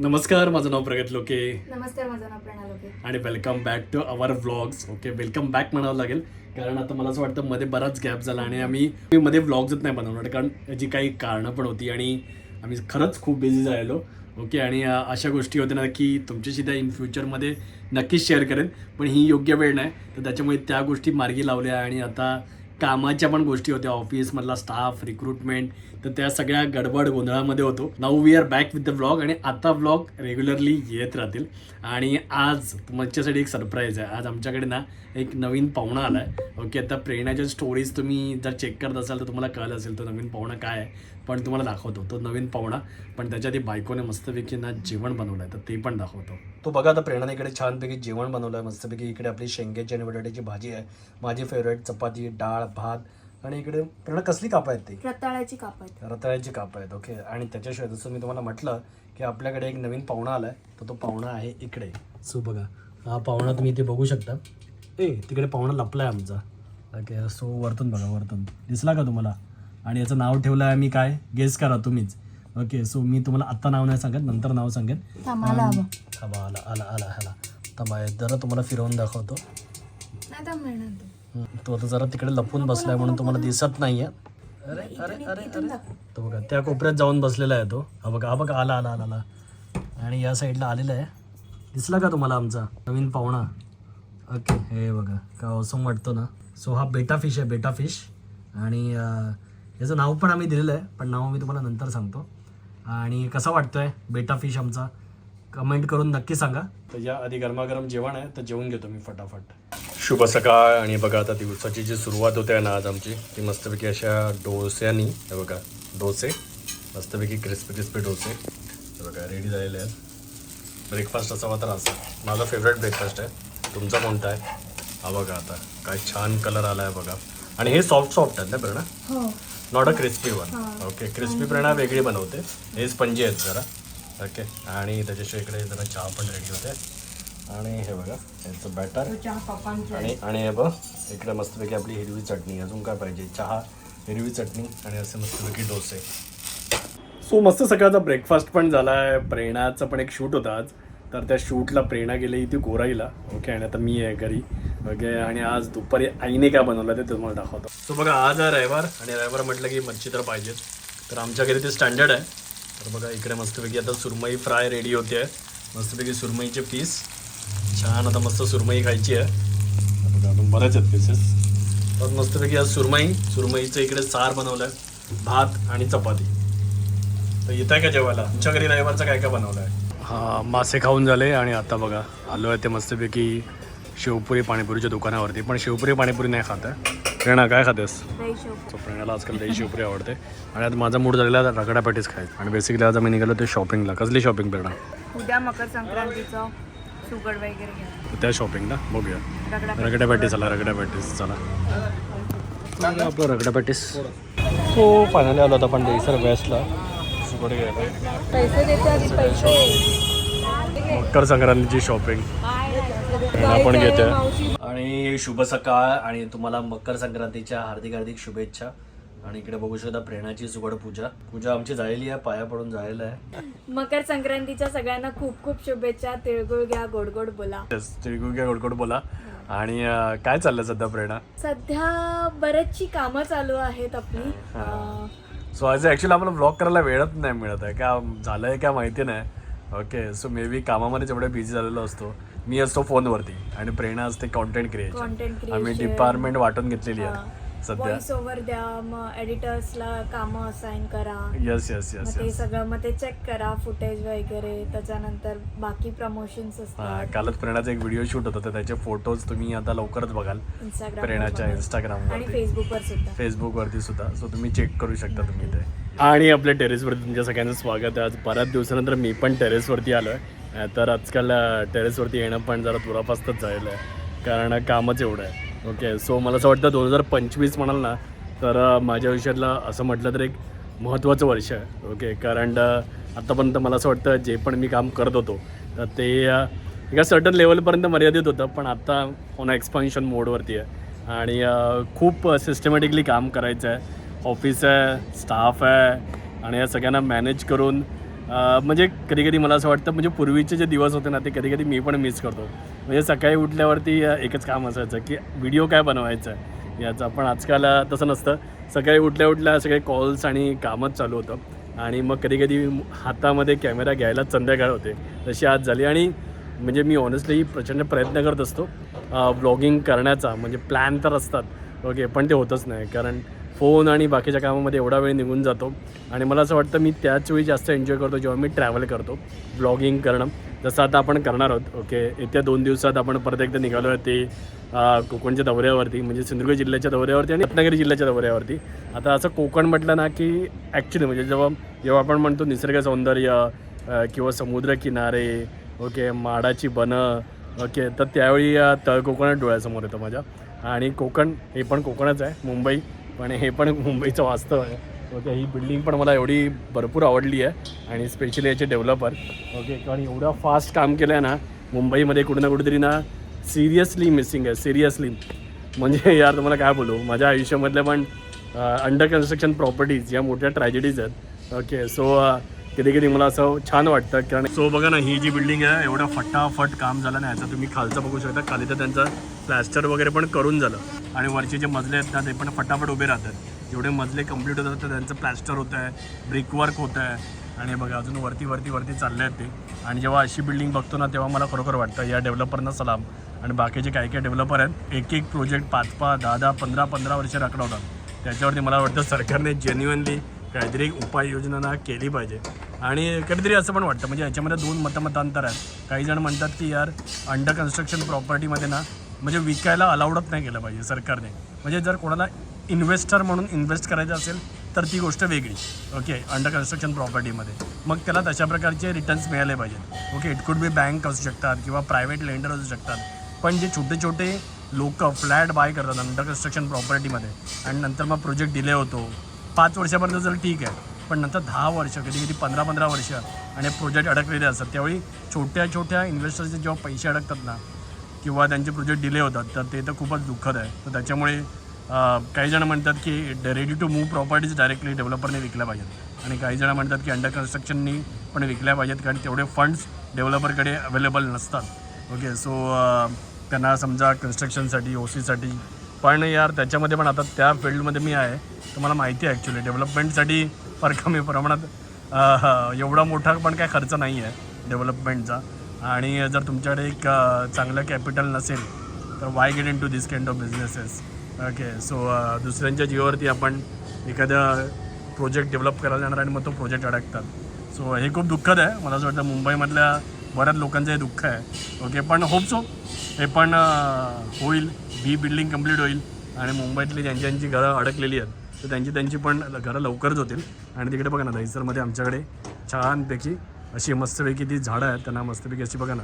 नमस्कार माझं नाव प्रगत लोके. नमस्कार माझं नाव प्रणा लोके. आणि welcome back to our vlogs okay welcome back म्हणावं लागेल. कारण आता मला असं वाटतं मध्ये बराच गॅप झाला आणि आम्ही मध्ये व्लॉग्सच नाही बनवणार. कारण याची काही कारणं पण होती आणि आम्ही खरंच खूप बिझी झालेलो. ओके आणि अशा गोष्टी होत्या ना की तुमच्याशी त्या इन फ्युचरमध्ये नक्कीच शेअर करेन. पण ही योग्य वेळ नाही. तर त्याच्यामुळे त्या गोष्टी मार्गी लावल्या आणि आता कामाच्या पण गोष्टी होत्या. ऑफिसमधला स्टाफ रिक्रुटमेंट तर त्या सगळ्या गडबड गोंधळामध्ये होतो. Now we are back with the vlog आणि आता व्लॉग रेग्युलरली येत राहतील. आणि आज तुमच्यासाठी एक सरप्राईज आहे. आज आमच्याकडे ना एक नवीन पाहुणा आला आहे ओके आता प्रेरणाच्या स्टोरीज तुम्ही जर चेक करत असाल तर तुम्हाला कळलं असेल तो नवीन पाहुणा काय आहे. पण तुम्हाला दाखवतो तो नवीन पाहुणा. पण त्याच्या ती बायकोने मस्तपैकी ना जेवण बनवलं आहे तर ते पण दाखवतो. तो बघा आता प्रेरणाने इकडे छानपैकी जेवण बनवलं आहे मस्तपैकी इकडे आपली शेंग्याची आणि बटाट्याची भाजी आहे. माझी फेवरेट चपाती डाळ भात आणि इकडे प्रेरणा कसली कापं आहेत ती? रताळ्याची कापत रताळ्याची कापं आहेत ओके. आणि त्याच्याशिवाय जसं मी तुम्हाला म्हटलं की आपल्याकडे एक नवीन पाहुणा आलाय तर तो पाहुणा आहे इकडे. सो बघा हा पाहुणा तुम्ही इथे बघू शकता. ए तिकडे पाहुणा लपलाय आमचा. ओके सो वरतून बघा वरतून. दिसला का तुम्हाला? आणि याचं नाव ठेवलं आहे मी काय? गेस करा तुम्हीच. ओके सो मी तुम्हाला आत्ता नाव नाही सांगत नंतर नाव सांगेन. हवं थांबा आला आला आला आला. थांबा जरा तुम्हाला फिरवून दाखवतो. नाही तू तो आता जरा तिकडे लपून बसलाय म्हणून तुम्हाला दिसत नाहीये. अरे अरे अरे अरे. तो बघा त्या कोपऱ्यात जाऊन बसलेला आहे तो. हा बघा हा बघा आला आला आला आला. आणि या साईडला आलेला आहे. दिसला का तुम्हाला आमचा? नवीन पाहुणा. ओके हे बघा का असं वाटतो ना. सो हा बेटा फिश आहे बेटा फिश आणि याचं नाव पण आम्ही दिलेलं आहे पण नाव मी तुम्हाला नंतर सांगतो. आणि कसा वाटतोय बेटा फिश आमचा? कमेंट करून नक्की सांगा. तर या आधी गरमागरम जेवण आहे तर जेवून घेतो मी फटाफट. शुभ सकाळ. आणि बघा आता दिवसाची जी सुरुवात होते ना आज आमची ती मस्तपैकी अशा डोस्यानी हे बघा डोसे मस्तपैकी क्रिस्पी क्रिस्पी डोसे. हे बघा रेडी झालेले आहेत. ब्रेकफास्ट असावा तर असा. माझा फेवरेट ब्रेकफास्ट आहे. तुमचा कोणता आहे? हा बघा आता काय छान कलर आला आहे बघा. आणि हे सॉफ्ट सॉफ्ट आहेत ना Prerna not a crispy one okay crispy Prerna वेगळी बनवते. हे स्पंजी आहेत जरा. ओके आणि त्याच्याशिवाय इकडे जरा चहा पण रेडी होते. आणि हे बघा याचं बॅटर आणि आणि हे बघ इकडे मस्तपैकी आपली हिरवी चटणी अजून काय पाहिजे? चहा हिरवी चटणी आणि असे मस्तपैकी डोसे. सो मस्त सकाळचा ब्रेकफास्ट पण झाला आहे प्रेरणाचं पण एक शूट होता आज. तर त्या शूटला प्रेरणा गेली ती गोराईला ओके आणि आता मी आहे घरी. ओके आणि आज दुपारी आईने काय बनवलं ते तुम्हाला दाखवतो. सो बघा आज आहे रविवार आणि रविवार म्हटलं की मच्छी तर पाहिजेच. तर आमच्या घरी ते स्टँडर्ड आहे. तर बघा इकडे मस्तपैकी आता सुरमई फ्राय रेडी होते. आहे मस्तपैकी सुरमईचे पीस छान आता मस्त सुरमई खायची आहे. अजून बरेच आहेत पीसेस तर मस्तपैकी आज सुरमई सुरमईचं इकडे सार बनवलं आहे भात आणि चपाती. तर येत आहे का जेवायला? तुमच्या घरी रविवारचं काय काय बनवलं आहे हा मासे खाऊन झाले आणि आता बघा आलो आहे ते मस्तपैकी शेवपुरी पाणीपुरीच्या दुकानावरती. पण शेवपुरी पाणीपुरी नाही खात आहे. प्रेरणा काय खातेस? सो प्रेरणाला आजकाल दही शेवपुरी आवडते. आणि आता माझा मूड झालेला आहे रगडा पॅटीस खायचं. आणि बेसिकली आज आम्ही निघालो ते शॉपिंगला कसली शॉपिंग प्रेरणा उद्या मकर संक्रांतीचं. सुगड वगैरे घ्या. त्या शॉपिंगला बघूया. रगडा रगडा पॅटीस चला रगडा पॅटीस चला. आपलं रगडा पॅटीस. हो फायनली आलो आता आपण देसर वेस्टला सुकडे घ्यायला. पैसे देते आधी पैसे. मकर संक्रांतीची शॉपिंग आपण घेते आणि शुभ सकाळ आणि तुम्हाला मकर संक्रांतीच्या हार्दिक हार्दिक शुभेच्छा. आणि इकडे बघू शकता प्रेरणाची सुगड पूजा. पूजा आमची झालेली आहे पाया पडून झालेलं आहे. मकर संक्रांतीच्या सगळ्यांना खूप खूप शुभेच्छा तिळगुळ घ्या गोड गोड बोला. तिळगुळ घ्या गोडगोड बोला. आणि काय चाललं सध्या प्रेरणा? सध्या बरेचशी कामं चालू आहेत आपली. सो आज ॲक्च्युली आम्हाला ब्लॉग करायला वेळच नाही मिळत आहे. का झालं आहे का माहिती नाही. ओके सो मे बी कामामध्ये जेवढे बिझी झालेलो असतो. मी असतो फोनवरती आणि प्रेरणा असते कॉन्टेंट क्रिएशन आम्ही. डिपार्टमेंट वाटून घेतलेली आहे. सध्या. व्हॉइस ओव्हर द्या मग एडिटर्सला कामं असाइन करा. येस येस मग येस ते येस सगळं मग ते चेक करा फुटेज वगैरे. त्याच्यानंतर बाकी प्रमोशन्स असतात. कालच प्रेरणाचा एक व्हिडिओ शूट होता तर त्याचे फोटोज तुम्ही आता लवकरच बघाल. इंस्टाग्राम प्रेरणाच्या आणि इंस्टाग्रामवरती फेसबुकवर सुद्धा. फेसबुकवरती सुद्धा. सो तुम्ही चेक करू शकता तुम्ही ते आणि आपल्या टेरेसवरती तुमच्या सगळ्यांचं स्वागत आहे. आज बऱ्याच दिवसानंतर मी पण टेरेसवरती आलो आहे तर आजकाल टेरेसवरती येणं पण जरा दुरापास्तच झालेलं आहे. कारण कामच एवढं आहे. ओके सो मला असं वाटतं दोन हजार पंचवीस म्हणाल ना तर माझ्या आयुष्यातला असं म्हटलं तर एक महत्त्वाचं वर्ष आहे. ओके कारण आत्तापर्यंत मला असं वाटतं जे पण मी काम करत होतो तर ते एका सर्टन लेवलपर्यंत मर्यादित होतं पण आत्ता ऑन एक्सपान्शन मोडवरती आहे. आणि खूप सिस्टमॅटिकली काम करायचं आहे. ऑफिस आहे स्टाफ आहे आणि या सगळ्यांना मॅनेज करून म्हणजे कधी कधी मला असं वाटतं म्हणजे पूर्वीचे जे दिवस होते ना ते कधी कधी मी पण मिस करतो. म्हणजे सकाळी उठल्यावरती एकच काम असायचं की व्हिडिओ काय बनवायचा आहे याचं. पण आजकाल तसं नसतं. सकाळी उठल्या उठल्या सगळे कॉल्स आणि कामच चालू होतं. आणि मग कधी कधी हातामध्ये कॅमेरा घ्यायला संध्याकाळ होते. तशी आज झाली. आणि म्हणजे मी ऑनेस्टली प्रचंड प्रयत्न करत असतो ब्लॉगिंग करण्याचा. म्हणजे प्लॅन तर असतात. ओके पण ते होतच नाही. कारण फोन आणि बाकीच्या कामामध्ये एवढा वेळ निघून जातो. आणि मला असं वाटतं मी त्याच वेळी जास्त एन्जॉय करतो जेव्हा मी ट्रॅव्हल करतो. ब्लॉगिंग करणं. जसं आता आपण करणार आहोत ओके? येत्या दोन दिवसात आपण परत एकदा निघालो आहे ते कोकणच्या दौऱ्यावरती म्हणजे सिंधुदुर्ग जिल्ह्याच्या दौऱ्यावरती आणि रत्नागिरी जिल्ह्याच्या दौऱ्यावरती. आता असं कोकण म्हटलं ना की ॲक्च्युली म्हणजे जेव्हा जेव्हा आपण म्हणतो निसर्ग सौंदर्य किंवा समुद्रकिनारे ओके माडाची बनं ओके तर त्यावेळी तळ कोकणच डोळ्यासमोर येतं माझ्या. आणि कोकण हे पण कोकणच आहे मुंबई पण हे पण मुंबईचं वास्तव आहे. ओके ही बिल्डिंग पण मला एवढी भरपूर आवडली आहे आणि स्पेशली याचे डेव्हलपर ओके कारण एवढं फास्ट काम केलं आहे ना मुंबईमध्ये कुठे ना कुठेतरी ना सिरियसली मिसिंग आहे सिरियसली म्हणजे यार तुम्हाला काय बोलू? माझ्या आयुष्यामधल्या पण अंडर कन्स्ट्रक्शन प्रॉपर्टीज या मोठ्या ट्रॅजेडीज आहेत. ओके सो कधी कधी मला असं छान वाटतं कारण सो बघा ना ही जी बिल्डिंग आहे एवढं फटाफट काम झालं ना याचं तुम्ही खालचं बघू शकता. खाली तर त्यांचं प्लॅस्टर वगैरे पण करून झालं. आणि वरचे जे मजले आहेत ना ते पण फटाफट उभे राहतात. जेवढे मजले कंप्लीट होतात तर त्यांचं प्लॅस्टर होतं आहे ब्रिकवर्क होतं आहे आणि बघा अजून वरती वरती वरती चालले आहेत ते. आणि जेव्हा अशी बिल्डिंग बघतो ना तेव्हा मला खरोखर वाटतं या डेव्हलपरना सलाम. आणि बाकीचे काही काही डेव्हलपर आहेत एक एक प्रोजेक्ट पाच पाच दहा दहा पंधरा पंधरा वर्ष रखडवतात. त्याच्यावरती मला वाटतं सरकारने जेन्युअनली काहीतरी उपाययोजना केली पाहिजे. आणि कधीतरी असं पण वाटतं म्हणजे याच्यामध्ये दोन मतमतांतर आहेत. काही जण म्हणतात की यार अंडर कन्स्ट्रक्शन प्रॉपर्टीमध्ये ना म्हणजे विकायला अलाउडच नाही केलं पाहिजे सरकारने. म्हणजे जर कोणाला इन्व्हेस्टर म्हणून इन्व्हेस्ट करायचं असेल तर ती गोष्ट वेगळी. ओके अंडर कन्स्ट्रक्शन प्रॉपर्टीमध्ये मग त्याला तशा प्रकारचे रिटर्न्स मिळाले पाहिजेत. Okay it could be bank असू शकतात किंवा प्रायव्हेट लेंडर असू शकतात. पण जे छोटे छोटे लोक फ्लॅट बाय करतात अंडर कन्स्ट्रक्शन प्रॉपर्टीमध्ये आणि नंतर मग प्रोजेक्ट डिले होतो. पाच वर्षापर्यंत जर ठीक आहे पण नंतर दहा वर्ष कधी कधी पंधरा पंधरा वर्ष आणि प्रोजेक्ट अडकलेले असतात. त्यावेळी छोट्या छोट्या इन्व्हेस्टर्सचे जेव्हा पैसे अडकतात ना किंवा त्यांचे प्रोजेक्ट डिले होतात तर ते तर खूपच दुःखद आहे. तर त्याच्यामुळे काही जण म्हणतात की ready to move properties directly डेव्हलपरने विकल्या पाहिजेत. आणि काही जण म्हणतात की अंडर कन्स्ट्रक्शननी पण विकल्या पाहिजेत कारण तेवढे फंड्स डेव्हलपरकडे अवेलेबल नसतात. ओके सो त्यांना समजा कन्स्ट्रक्शनसाठी ओ सीसाठी पण यार त्याच्यामध्ये पण आता त्या फील्डमध्ये मी आहे तर मला माहिती आहे ॲक्च्युली डेव्हलपमेंटसाठी फार कमी प्रमाणात एवढा मोठा पण काय खर्च नाही आहे डेव्हलपमेंटचा आणि जर तुमच्याकडे एक चांगलं कॅपिटल नसेल तर why get into this kind of businesses okay so uh, दुसऱ्यांच्या जीवावरती आपण एखादा प्रोजेक्ट डेव्हलप करायला जाणार आणि मग तो प्रोजेक्ट अडकतात. सो हे खूप दुःखद आहे. मला असं वाटतं मुंबईमधल्या बऱ्याच लोकांचं हे दुःख आहे. ओके पण होप सो हे पण uh, होईल. बी बिल्डिंग कंप्लीट होईल. आणि मुंबईतली ज्यांची ज्यांची घरं अडकलेली आहेत तर त्यांची त्यांची पण घरं लवकरच होतील. आणि तिकडे बघा ना दहिसरमध्ये आमच्याकडे छानपैकी अशी मस्तपैकी ती झाडं आहेत. त्यांना मस्तपैकी अशी बघा ना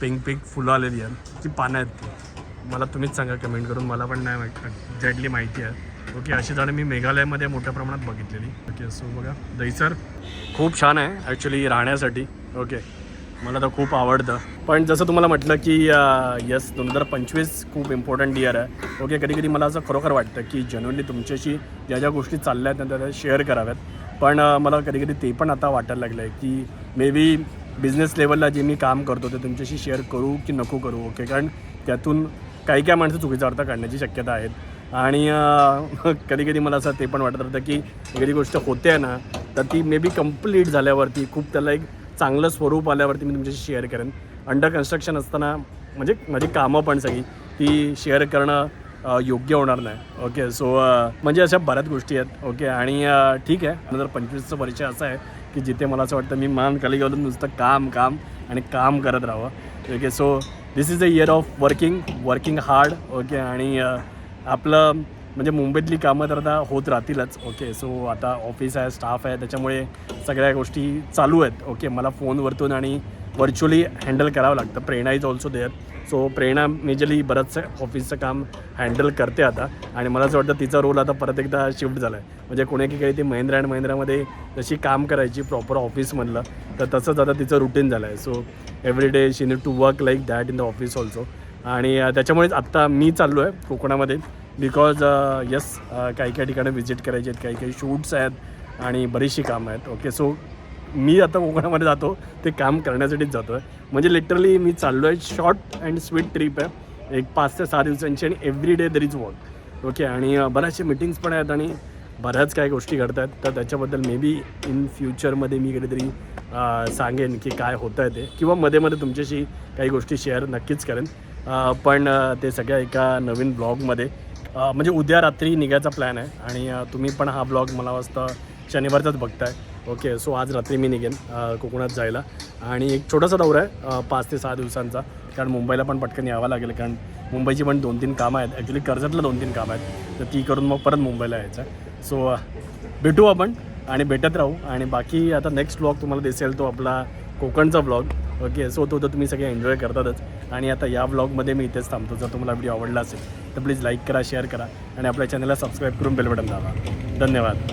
पिंक पिंक फुलं आलेली आहेत. ती पानं आहेत ती. मला तुम्हीच सांगा कमेंट करून. मला पण नाही माहिती एक्झॅक्टली माहिती आहे. ओके अशी झाडं मी मेघालयमध्ये मोठ्या प्रमाणात बघितलेली. ओके सो बघा. दहिसर खूप छान आहे ॲक्च्युली राहण्यासाठी. ओके मला तर खूप आवडतं. पण जसं तुम्हाला म्हटलं की यस दोन हजार पंचवीस खूप इम्पॉर्टंट इयर आहे. ओके कधी कधी मला असं खरोखर वाटतं की जनरली तुमच्याशी ज्या ज्या गोष्टी चालल्या आहेत ना त्या शेअर कराव्यात. पण मला कधी कधी ते पण आता वाटायला लागलं आहे की मे बी बिझनेस लेवलला जे मी काम करतो ते तुमच्याशी शेअर करू की नको करू? ओके कारण त्यातून काही काही माणसं चुकीचा अर्थ काढण्याची शक्यता आहेत. आणि कधी कधी मला असं ते पण वाटत राहतं की एखादी गोष्ट होते ना तर ती मे बी कंप्लीट झाल्यावरती खूप त्याला एक चांगलं स्वरूप आल्यावरती मी तुमच्याशी शेअर करेन. अंडर कन्स्ट्रक्शन असताना म्हणजे माझी कामं पण सगळी ती शेअर करणं योग्य होणार नाही. ओके सो म्हणजे अशा बऱ्याच गोष्टी आहेत. ओके आणि ठीक आहे. दोन हजार पंचवीसचं वर्ष असं आहे की जिथे मला असं वाटतं मी मान खाली घालून नुसतं काम काम आणि काम करत राहावं. Okay so this is a year of working working hard okay आणि आपलं म्हणजे मुंबईतली कामं तर आता होत राहतीलच ओके सो आता ऑफिस आहे स्टाफ आहे त्याच्यामुळे सगळ्या गोष्टी चालू आहेत ओके मला फोनवरतून आणि व्हर्च्युअली हँडल करावं लागतं. Prerna is also there so Prerna majorly बरंचसं ऑफिसचं काम हँडल करते आता. आणि मला असं वाटतं तिचा रोल आता परत एकदा शिफ्ट झाला आहे म्हणजे कोणी काही ती महिंद्रा अँड महिंद्रामध्ये जशी काम करायची प्रॉपर ऑफिसमधलं तर तसंच आता तिचं रुटीन झालं आहे so every day she need to work like that in the office also आणि त्याच्यामुळेच आत्ता मी चाललो आहे कोकणामध्ये बिकॉज यस काही काही ठिकाणं व्हिजिट करायची आहेत काही काही शूट्स आहेत आणि बरीचशी कामं आहेत. ओके सो मी आता कोकणामध्ये जातो ते काम करण्यासाठीच जातो. आहे म्हणजे लिटरली मी चाललो आहे शॉर्ट अँड स्वीट ट्रिप आहे. एक पाच ते सहा दिवसांची आणि every day there is walk okay आणि बऱ्याचशा मिटिंग्स पण आहेत आणि बऱ्याच काही गोष्टी घडत आहेत तर त्याच्याबद्दल मे बी इन फ्युचरमध्ये मी कधीतरी सांगेन की काय होतं आहे ते. किंवा मध्ये मध्ये तुमच्याशी काही गोष्टी शेअर नक्कीच करेन. पण ते सगळ्या एका नवीन ब्लॉगमध्ये म्हणजे उद्या रात्री निघायचा प्लॅन आहे. आणि तुम्ही पण हा ब्लॉग मला वाजता शनिवारचाच बघताय. ओके सो आज रात्री मी निघेन कोकणात जायला. आणि एक छोटासा दौरा आहे पाच ते सहा दिवसांचा. कारण मुंबईला पण पटकन यावं लागेल कारण मुंबईची पण दोन तीन कामं आहेत. ॲक्च्युली कर्जतला दोन तीन कामं आहेत. तर ती करून मग परत मुंबईला यायचं आहे. सो भेटू आपण आणि भेटत राहू. आणि बाकी आता नेक्स्ट ब्लॉग तुम्हाला दिसेल तो आपला कोकणचा ब्लॉग ओके सो तो तर तुम्ही सगळे एन्जॉय करतातच. आणि आता या ब्लॉगमध्ये मी इथेच थांबतो. जर तुम्हाला व्हिडिओ आवडला असेल तर प्लीज लाईक करा शेअर करा. आणि आपल्या चॅनलला सबस्क्राईब करून बेल बटन दाबा. धन्यवाद.